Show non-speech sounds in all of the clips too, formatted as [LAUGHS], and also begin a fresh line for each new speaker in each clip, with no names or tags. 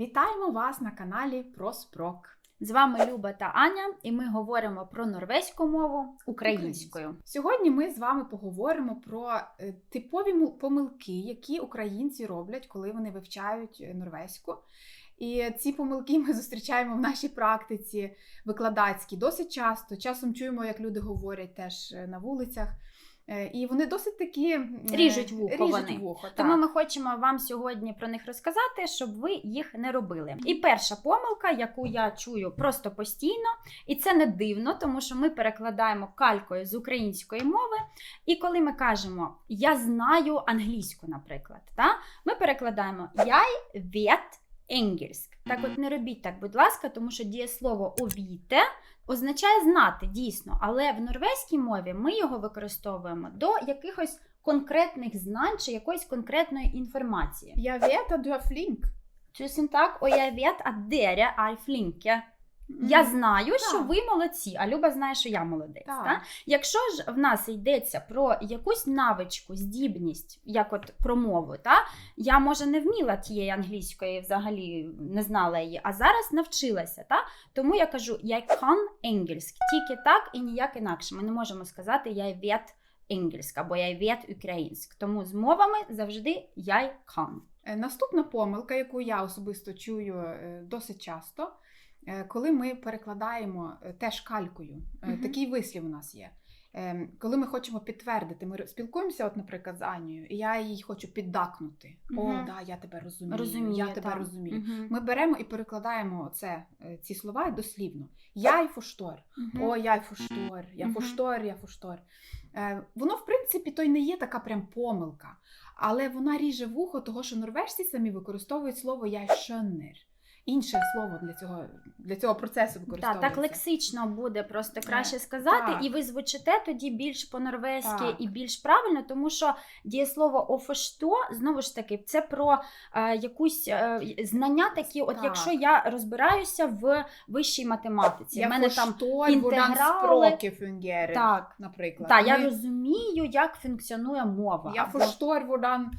Вітаємо вас на каналі Проспрок.
З вами Люба та Аня, і ми говоримо про норвезьку мову українською.
Сьогодні ми з вами поговоримо про е, типові помилки, які українці роблять, коли вони вивчають е, норвезьку. І ці помилки ми зустрічаємо в нашій практиці викладацькій досить часто. Часом чуємо, як люди говорять теж е, на вулицях. Е, І вони досить такі е,
Ріжуть вухо
ріжуть
вони.
вухо,
Тому ми хочемо вам сьогодні про них розказати, щоб ви їх не робили. І перша помилка, яку я чую просто постійно, і це не дивно, тому що ми перекладаємо калькою з української мови. І коли ми кажемо я знаю англійську, наприклад, та, ми перекладаємо я vet engelsk. Так от не робіть так, будь ласка, тому що дієслово овіте означає знати дійсно, але в норвезькій мові ми його використовуємо до якихось конкретних знань чи якоїсь конкретної інформації.
Я at du er flink.
Tusen так, og jeg vet at dere er flinke. Я знаю, що ви молодці, а Люба знає, що я молодець.
Так.
Та? Якщо ж в нас йдеться про якусь навичку, здібність, як от про мову, та? я може не вміла тієї англійської, взагалі не знала її, а зараз навчилася. Та? Тому я кажу, я kan engelsk, тільки так і ніяк інакше. Ми не можемо сказати я vet engelsk або я vet українськ. Тому з мовами завжди я kan.
Е, Наступна помилка, яку я особисто чую е, досить часто, коли ми перекладаємо е, теж калькою. Е,
Мгм.
Такий вислів у нас є. Е, Коли ми хочемо підтвердити, ми спілкуємося, от, наприклад, з Анією, і я їй хочу піддакнути. О, да, я тебе розумію,
Розумію,
я тебе
так.
розумію.
Мгм.
Ми беремо і перекладаємо це, е, ці слова дослівно. Я й фоштор.
Мгм.
О, я фоштор, я
Мгм.
фоштор, я фоштор. Е, воно, в принципі, то й не є така прям помилка, але вона ріже вухо, того що норвежці самі використовують слово я шönner. Інше слово для цього, для цього процесу
Так,
використовується.
так лексично буде просто краще сказати,
так.
і ви звучите тоді більш по-норвезьки
Так.
і більш правильно, тому що дієслово офешто, знову ж таки, це про е, якусь е, знання такі, от
Так.
якщо я розбираюся в вищій математиці,
Я
в мене там інтеграли. так.
наприклад.
Так, я розумію, як функціонує мова.
я фоштор, водан,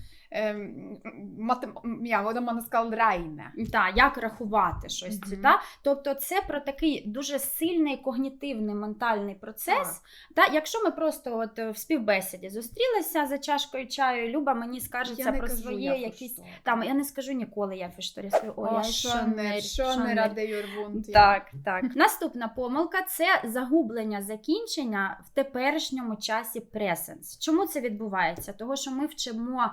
матем... ja, hvordan man skal regne.
Та, як рахувати щось. це,
Мгм.
Та? Тобто це про такий дуже сильний когнітивний ментальний процес. Та? Якщо ми просто от е, в співбесіді зустрілися за чашкою чаю, Люба мені скажеться про
кажу,
своє
я
якісь. Там я не скажу ніколи, я фешторі скажу, о,
О,
я
шонер,
шонер,
шонер,
шонер.
аде юрвунт.
Так, так. Наступна помилка це загублення закінчення в теперішньому часі presence. Чому це відбувається? Того, що ми вчимо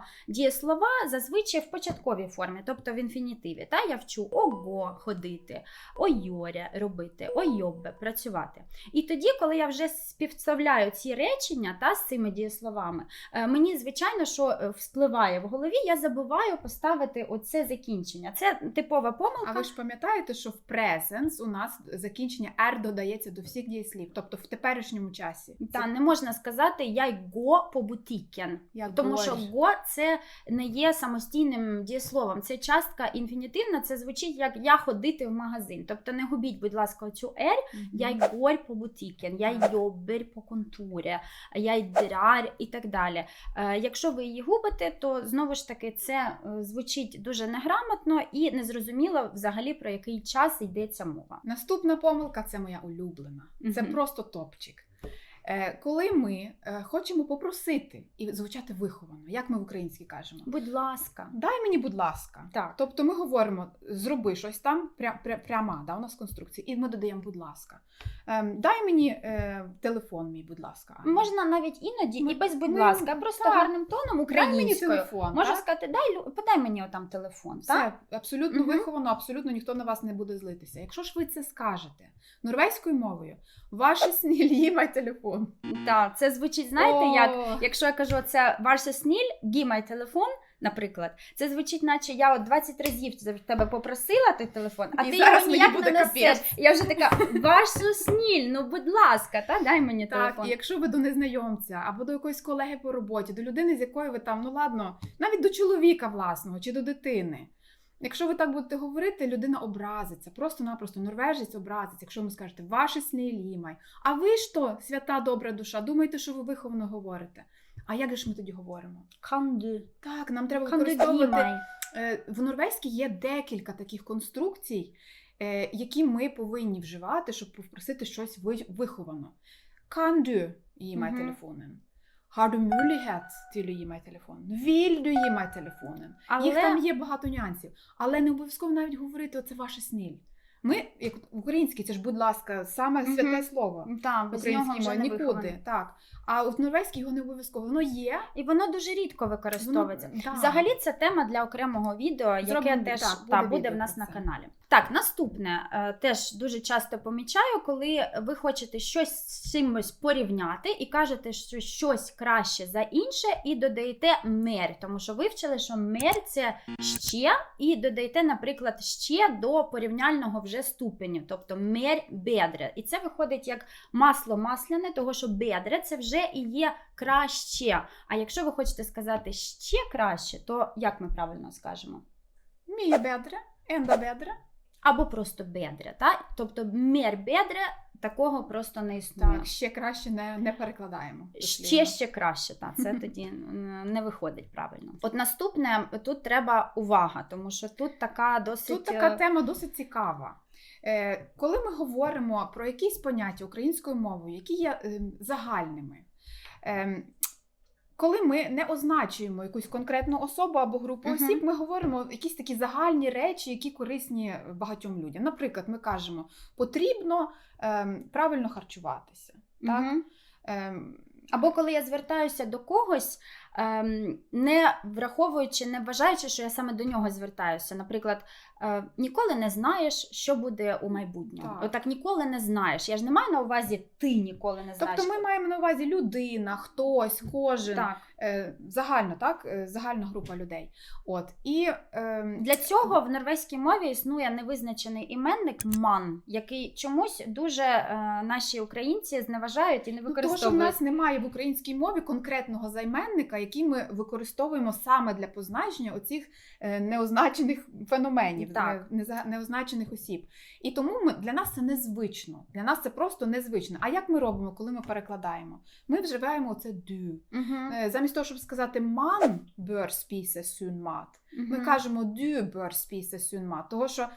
дієслова зазвичай в початковій формі, тобто в інфінітиві. Та я вчу ого ходити, ойоря робити, ойобе працювати. І тоді, коли я вже співставляю ці речення та з цими дієсловами, е, мені звичайно, що е, вспливає в голові, я забуваю поставити оце закінчення. Це типова помилка.
А ви ж пам'ятаєте, що в presence у нас закінчення R додається до всіх дієслів, тобто в теперішньому часі.
Та не можна сказати я й го по бутікен.
Як
Тому що го це не є самостійним дієсловом. Це частка інфінітивна, це звучить як я ходити в магазин. Тобто не губіть, будь ласка, цю ер. Я й горь по бутікен, я й йобер по контурі, я й драр і так далі. Е, якщо ви її губите, то знову ж таки це е, звучить дуже неграмотно і незрозуміло взагалі про який час йдеться мова.
Наступна помилка це моя улюблена. Це просто топчик. Е, Коли ми е, хочемо попросити і звучати виховано, як ми в українській кажемо,
Будь ласка,
дай мені, будь ласка.
так.
Тобто ми говоримо, зроби щось там, пря, пря, пряма, да, у нас конструкція, і ми додаємо, будь ласка. Ем, дай мені е, телефон мій, будь ласка.
Можна навіть іноді
Ми-
і без будь
ми-
ласка, просто
так.
гарним тоном
дай мені телефон.
Можна
так?
сказати, дай подай мені отам телефон. Так?
Це абсолютно
Мгм.
виховано, абсолютно ніхто на вас не буде злитися. Якщо ж ви це скажете норвезькою мовою, ваше [LAUGHS] сніль май телефон.
Так, це звучить, знаєте,
О,
як якщо я кажу це ваше сніль, гімай телефон. Наприклад, це звучить, наче я от 20 разів тебе попросила той телефон, а
І
ти
зараз
його
мені
ніяк
буде
не несеш. Я вже така, вашу сніль, ну будь ласка, та дай мені
Так,
телефон.
і якщо ви до незнайомця або до якоїсь колеги по роботі, до людини, з якою ви там, ну ладно, навіть до чоловіка власного чи до дитини. Якщо ви так будете говорити, людина образиться, просто-напросто норвежець образиться, якщо ви скажете ваше снілімай. А ви ж то, свята добра душа, думаєте, що ви виховано говорите. А як же ж ми тоді говоримо?
Канду.
Так, нам треба
Канду
використовувати. Е, В норвезькій є декілька таких конструкцій, е, які ми повинні вживати, щоб попросити щось ви- виховано. Gi meg
Мгм.
telefonen? Har du mulighet til å gi meg telefonen? Vil du gi meg telefonen?
Але
Їх там є багато нюансів, але не обов'язково навіть говорити оце ваше сніль. Ми, як українські, це ж, будь ласка, саме святе слово.
та,
В
без нього
українській мові нікуди. Так. А от в норвезькій його не обов'язково. Воно є.
І воно дуже рідко використовується.
Воно.
Взагалі, це тема для окремого відео, яке
Зробимо,
теж
так,
та,
буде
буде в нас на каналі. Так, наступне е, теж дуже часто помічаю, коли ви хочете щось з чимось порівняти і кажете, що щось краще за інше, і додаєте мер, тому що вивчили, що мер це ще, і додаєте, наприклад, ще до порівняльного вже ступеню, тобто мер бедре. І це виходить як масло масляне, того що бедре це вже і є краще. А якщо ви хочете сказати ще краще, то як ми правильно скажемо?
Міє бедре, енда бедре.
Або просто бедре, так? Тобто мер бедре такого просто не існує.
Так, ще краще не, не перекладаємо.
Ще ще краще, так, це [LAUGHS] тоді не виходить правильно. От наступне тут треба увага, тому що тут така досить
Тут така
е,
тема досить цікава. Е, коли ми говоримо про якісь поняття українською мовою, які є е, загальними, е, коли ми не означуємо якусь конкретну особу або групу
Мгм.
осіб, ми говоримо якісь такі загальні речі, які корисні багатьом людям. Наприклад, ми кажемо, потрібно ем, правильно харчуватися. Так?
мгм.
Е,
Або коли я звертаюся до когось, ем, не враховуючи, не вважаючи, що я саме до нього звертаюся. Наприклад, е, ніколи не знаєш, що буде у майбутньому.
Так.
Отак ніколи не знаєш. Я ж не маю на увазі ти ніколи не знаєш.
тобто ми маємо на увазі людина, хтось, кожен,
так.
е, загально, так? Е, загальна група людей. От. І, е,
Для цього в норвезькій мові існує невизначений іменник ман, який чомусь дуже е, наші українці зневажають і не
Ну, Тому що в нас немає в українській мові конкретного займенника, який ми використовуємо саме для позначення оцих е, неозначених феноменів,
Так.
неозначених осіб. І тому ми, для нас це незвично. Для нас це просто незвично. А як ми робимо, коли ми перекладаємо? Ми вживаємо оце «du».
Мгм,
Е, Замість того, щоб сказати «man bør spise sunn mat», ми кажемо «du bør spise sunn mat», того що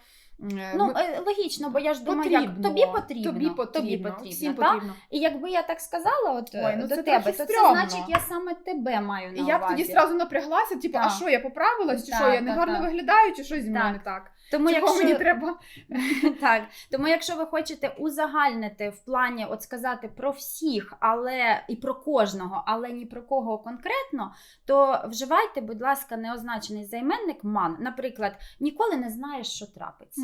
Ну,
ми-
е, логічно, бо я ж думаю, як тобі потрібно.
тобі потрібно,
тобі потрібно
всім
та?
потрібно.
І якби я так сказала от,
Ой, ну
до
це
тебе, то
стрьомно.
це значить, я саме тебе маю на
І я б тоді зразу напряглася, типу, а що, я поправилась, чи
Так,
що, я
не
негарно виглядаю, чи щось зі мною
Так.
не так?
Тому
Чого
якщо...
мені треба? [LAUGHS]
Так, тому якщо ви хочете узагальнити в плані от сказати про всіх, але і про кожного, але ні про кого конкретно, то вживайте, будь ласка, неозначений займенник ман. Наприклад, ніколи не знаєш, що трапиться.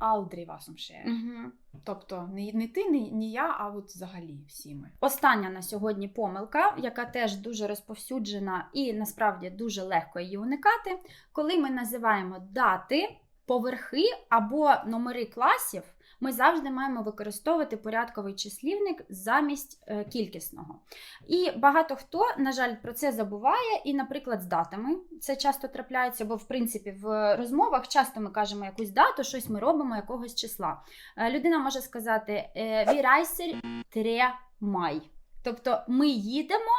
Aldri hva som.
Угу.
Тобто не, не ти, не, не я, а от взагалі всі ми.
Остання на сьогодні помилка, яка теж дуже розповсюджена і насправді дуже легко її уникати, коли ми називаємо дати, поверхи або номери класів, ми завжди маємо використовувати порядковий числівник замість е, кількісного. І багато хто, на жаль, про це забуває. І, наприклад, з датами це часто трапляється, бо в принципі в розмовах часто ми кажемо якусь дату, щось ми робимо якогось числа. Е, Людина може сказати е, «Vi 3 май. Тобто ми їдемо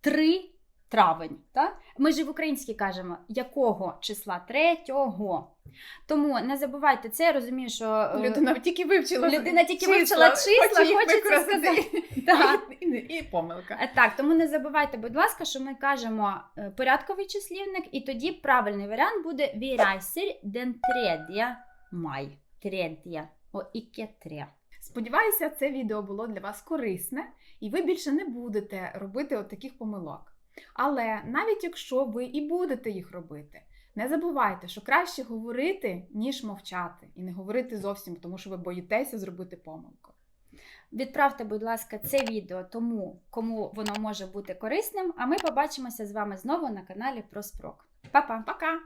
3 травень. Так? Ми ж в українській кажемо, якого числа? Третього. Тому не забувайте це, я розумію, що е,
Людина тільки вивчила
людина тільки вивчила числа,
хоче
хочеться сказати. [LAUGHS] Так.
І, і, і помилка.
Е, Так, тому не забувайте, будь ласка, що ми кажемо е, порядковий числівник, і тоді правильний варіант буде «Vi reiser den tredje май. Третє. О, іке тре.
Сподіваюся, це відео було для вас корисне, і ви більше не будете робити от таких помилок. Але навіть якщо ви і будете їх робити, не забувайте, що краще говорити, ніж мовчати, і не говорити зовсім, тому що ви боїтеся зробити помилку.
Відправте, будь ласка, це відео тому, кому воно може бути корисним. А ми побачимося з вами знову на каналі Проспрок. Па-па!
Пока!